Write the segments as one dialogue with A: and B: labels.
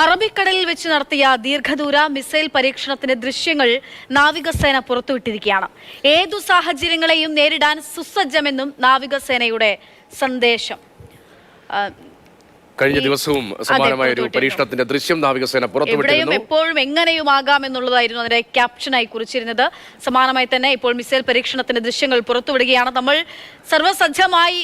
A: അറബിക്കടലിൽ വെച്ച് നടത്തിയ ദീർഘദൂര മിസൈൽ പരീക്ഷണത്തിന്റെ ദൃശ്യങ്ങൾ നാവികസേന പുറത്തുവിട്ടിരിക്കുകയാണ്. ഏതു സാഹചര്യങ്ങളെയും നേരിടാൻ സുസജ്ജമെന്നും നാവികസേനയുടെ സന്ദേശം.
B: കഴിഞ്ഞ ദിവസവും സമാനമായ ഒരു. പരീക്ഷണത്തിന്റെ ദൃശ്യം നാവികസേന
A: പുറത്തുവിട്ടു
B: പുറത്തുവിട്ടിരുന്നു
A: എപ്പോഴും എങ്ങനെയും ആകാം എന്നുള്ളതായിരുന്നു അതിന്റെ ക്യാപ്ഷനായി കുറിച്ചിരുന്നത്. സമാനമായി തന്നെ ഇപ്പോൾ മിസൈൽ പരീക്ഷണത്തിന്റെ ദൃശ്യങ്ങൾ പുറത്തുവിടുകയാണ്. നമ്മൾ സർവസജ്ജമായി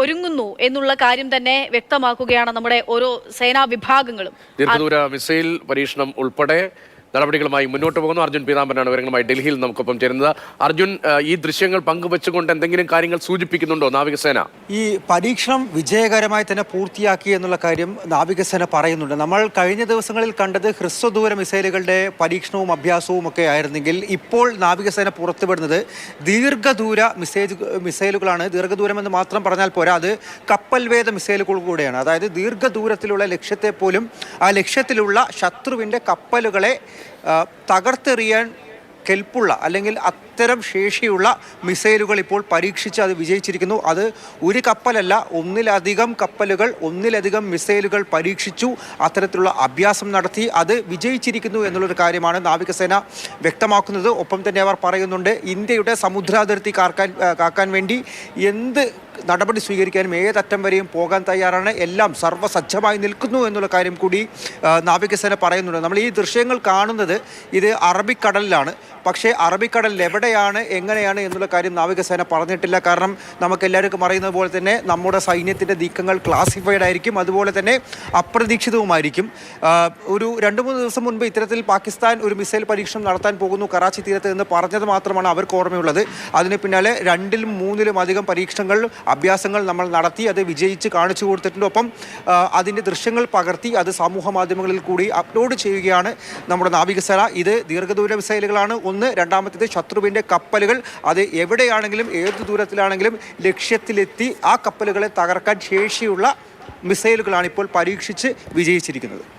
A: ഒരുങ്ങുന്നു എന്നുള്ള കാര്യം തന്നെ വ്യക്തമാക്കുകയാണ് നമ്മുടെ ഓരോ സേനാ വിഭാഗങ്ങളും.
B: ദീർഘദൂര മിസൈൽ പരീക്ഷണം ഉൾപ്പെടെ നടപടികളുമായി മുന്നോട്ട് പോകുന്നു. അർജുൻ പീതാംബരനാണ് വിവരങ്ങളുമായി ഡൽഹിയിൽ നമുക്കൊപ്പം ചേരുന്നത്. അർജുൻ ഈ ദൃശ്യങ്ങൾ പങ്കുവെച്ചുകൊണ്ട് എന്തെങ്കിലും കാര്യങ്ങൾ സൂചിപ്പിക്കുന്നുണ്ടോ നാവികസേന?
C: ഈ പരീക്ഷണം വിജയകരമായി തന്നെ പൂർത്തിയാക്കി എന്നുള്ള കാര്യം നാവികസേന പറയുന്നുണ്ട്. നമ്മൾ കഴിഞ്ഞ ദിവസങ്ങളിൽ കണ്ടത് ഹ്രസ്വദൂര മിസൈലുകളുടെ പരീക്ഷണവും അഭ്യാസവും ഒക്കെ ആയിരുന്നെങ്കിൽ ഇപ്പോൾ നാവികസേന പുറത്തുവിടുന്നത് ദീർഘദൂര മിസൈൽ മിസൈലുകളാണ്. ദീർഘദൂരം എന്ന് മാത്രം പറഞ്ഞാൽ പോരാ അത് കപ്പൽവേദ മിസൈലുകൾ കൂടെയാണ്. അതായത് ദീർഘദൂരത്തിലുള്ള ലക്ഷ്യത്തെ പോലും ആ ലക്ഷ്യത്തിലുള്ള ശത്രുവിന്റെ കപ്പലുകളെ തകർത്തെറിയാൻ കെൽപ്പുള്ള അല്ലെങ്കിൽ അത്തരം ശേഷിയുള്ള മിസൈലുകൾ ഇപ്പോൾ പരീക്ഷിച്ച് അത് വിജയിച്ചിരിക്കുന്നു. അത് ഒരു കപ്പലല്ല ഒന്നിലധികം കപ്പലുകൾ ഒന്നിലധികം മിസൈലുകൾ പരീക്ഷിച്ചു അത്തരത്തിലുള്ള അഭ്യാസം നടത്തി അത് വിജയിച്ചിരിക്കുന്നു എന്നുള്ളൊരു കാര്യമാണ് നാവികസേന വ്യക്തമാക്കുന്നത്. ഒപ്പം തന്നെ അവർ പറയുന്നുണ്ട് ഇന്ത്യയുടെ സമുദ്രാതിർത്തി കാർക്കാൻ കാക്കാൻ വേണ്ടി എന്ത് നടപടി സ്വീകരിക്കാനും ഏതറ്റം വരെയും പോകാൻ തയ്യാറാണ്. എല്ലാം സർവസജ്ജമായി നിൽക്കുന്നു എന്നുള്ള കാര്യം കൂടി നാവികസേന പറയുന്നുണ്ട്. നമ്മൾ ഈ ദൃശ്യങ്ങൾ കാണുന്നത് ഇത് അറബിക്കടലിലാണ്. പക്ഷേ അറബിക്കടൽ എവിടെയാണ് എങ്ങനെയാണ് എന്നുള്ള കാര്യം നാവികസേന പറഞ്ഞിട്ടില്ല. കാരണം നമുക്ക് എല്ലാവർക്കും അറിയുന്നത് പോലെ തന്നെ നമ്മുടെ സൈന്യത്തിന്റെ നീക്കങ്ങൾ ക്ലാസിഫൈഡ് ആയിരിക്കും. അതുപോലെ തന്നെ അപ്രതീക്ഷിതവുമായിരിക്കും. ഒരു രണ്ട് മൂന്ന് ദിവസം മുൻപ് ഇത്തരത്തിൽ പാകിസ്ഥാൻ ഒരു മിസൈൽ പരീക്ഷണം നടത്താൻ പോകുന്നു കറാച്ചി തീരത്ത് എന്ന് പറഞ്ഞത് മാത്രമാണ് അവർക്ക് ഓർമ്മയുള്ളത്. അതിന് പിന്നാലെ രണ്ടിലും മൂന്നിലും അധികം പരീക്ഷണങ്ങൾ അഭ്യാസങ്ങൾ നമ്മൾ നടത്തി അത് വിജയിച്ച് കാണിച്ചു കൊടുത്തിട്ടുണ്ട്. ഒപ്പം അതിന്റെ ദൃശ്യങ്ങൾ പകർത്തി അത് സമൂഹ മാധ്യമങ്ങളിൽ കൂടി അപ്ലോഡ് ചെയ്യുകയാണ് നമ്മുടെ നാവികസേന. ഇത് ദീർഘദൂര മിസൈലുകളാണ്. ഒന്ന് രണ്ടാമത്തേത് ശത്രുവിന്റെ കപ്പലുകൾ. അത് എവിടെയാണെങ്കിലും ഏത് ദൂരത്തിലാണെങ്കിലും ലക്ഷ്യത്തിലെത്തി ആ കപ്പലുകളെ തകർക്കാൻ ശേഷിയുള്ള മിസൈലുകളാണ് ഇപ്പോൾ പരീക്ഷിച്ച് വിജയിച്ചിരിക്കുന്നത്.